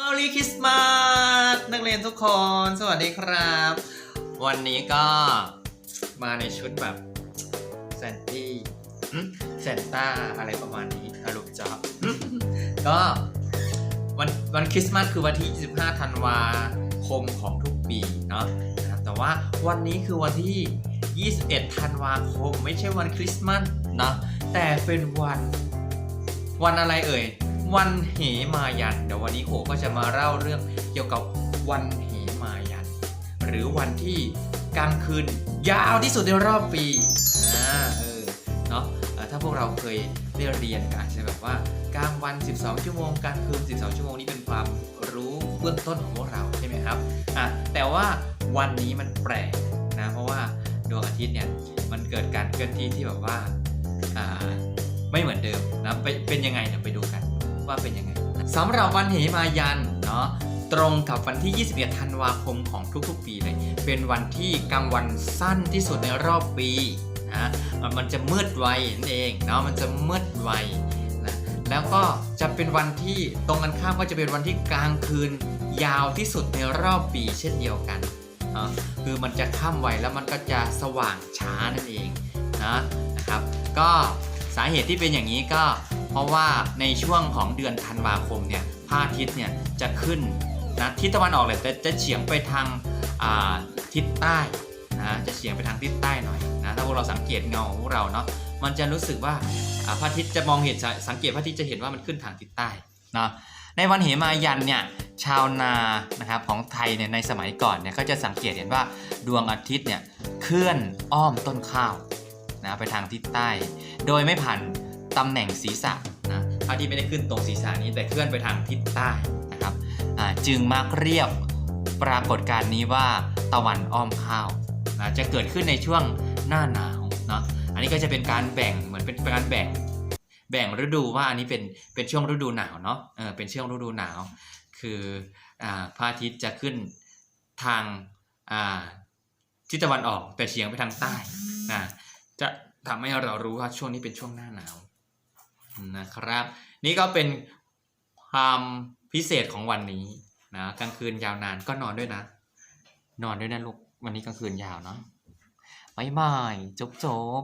Merry Christmas นักเรียนทุกคน สวัสดีครับ วันนี้ก็มาในชุดแบบแซนตี้แซนต้าอะไรประมาณนี้อารมณ์จอบก็วันวันคริสต์มาสคือวันที่ 25 ธันวาคมของทุกปีเนาะนะครับแต่ว่าวันนี้คือวันที่ 21 ธันวาคม ไม่ใช่วันคริสต์มาสเนาะแต่เป็นวันวันอะไรเอ่ย วันเหมายันเดี๋ยววันนี้โหก็จะมาเล่าเรื่องเกี่ยวกับวันเหมายัน หรือวันที่กลางคืนยาวที่สุดในรอบปีอ่าเออเนาะถ้าพวกเราเคยได้เรียนกันอาจจะแบบว่ากลางวัน 12 ชั่วโมงกลางคืน 12 ชั่วโมงนี่เป็นความรู้เบื้องต้นของพวกเราใช่ไหมครับอะแต่ว่าวันนี้มันแปลกนะเพราะว่าดวงอาทิตย์เนี่ยมันเกิดการเคลื่อนที่ที่แบบว่าอ่าไม่เหมือนเดิมนะไปเป็นยังไงเดี๋ยวไปดูกัน ว่าเป็นยังไงสำหรับวันเหมายันเนาะตรงกับวันที่ 21 ธันวาคมของทุกๆ ปีเลย เป็นวันที่กลางวันสั้นที่สุดในรอบปีนะมันจะมืดไวนั่นเองเนาะมันจะมืดไวนะแล้วก็จะเป็นวันที่ตรงกันข้ามก็จะเป็นวันที่กลางคืนยาวที่สุดในรอบปีเช่นเดียวกันนะคือมันจะค่ำไวแล้วมันก็จะสว่างช้านั่นเองนะนะครับ ก็สาเหตุที่เป็นอย่างนี้ก็ เพราะว่าในช่วงของเดือนธันวาคมเนี่ยพระอาทิตย์เนี่ยจะขึ้นนะทิศตะวันออกเลยแต่จะเฉียงไปทางทิศใต้นะจะเฉียงไปทางทิศใต้หน่อยนะถ้าพวกเราสังเกตเงาของเราเนาะมันจะรู้สึกว่าพระอาทิตย์จะมองเห็นสังเกตพระอาทิตย์จะเห็นว่ามันขึ้นทางทิศใต้นะในวันเหมายันเนี่ยชาวนานะครับของไทยเนี่ยในสมัยก่อนเนี่ยก็จะสังเกตเห็นว่าดวงอาทิตย์เนี่ยเคลื่อนอ้อมต้นข้าวนะไปทางทิศใต้ โดยไม่ผ่าน ตำแหน่งศีรษะนะพระอาทิตย์ไม่ได้ขึ้นตรงศีรษะนี้แต่เคลื่อนไปทางทิศใต้นะครับจึงมักเรียกปรากฏการณ์นี้ว่าตะวันอ้อมข้าวนะจะเกิดขึ้นในช่วงหน้าหนาวเนาะอันนี้ก็จะเป็นการแบ่งเหมือนเป็นการแบ่ง แบ่งฤดูว่าอันนี้เป็นเป็นช่วงฤดูหนาวเนาะเออเป็นช่วงฤดูหนาว คืออ่าพระอาทิตย์จะขึ้นทางอ่าทิศตะวันออกแต่เฉียงไปทางใต้นะจะทำให้เรารู้ว่าช่วงนี้เป็นช่วงหน้าหนาว นะครับ นี่ก็เป็นความพิเศษของวันนี้นะกลางคืนยาวนานก็นอนด้วยนะ นอนด้วยนะลูกวันนี้กลางคืนยาวเนาะบายบายจบจบ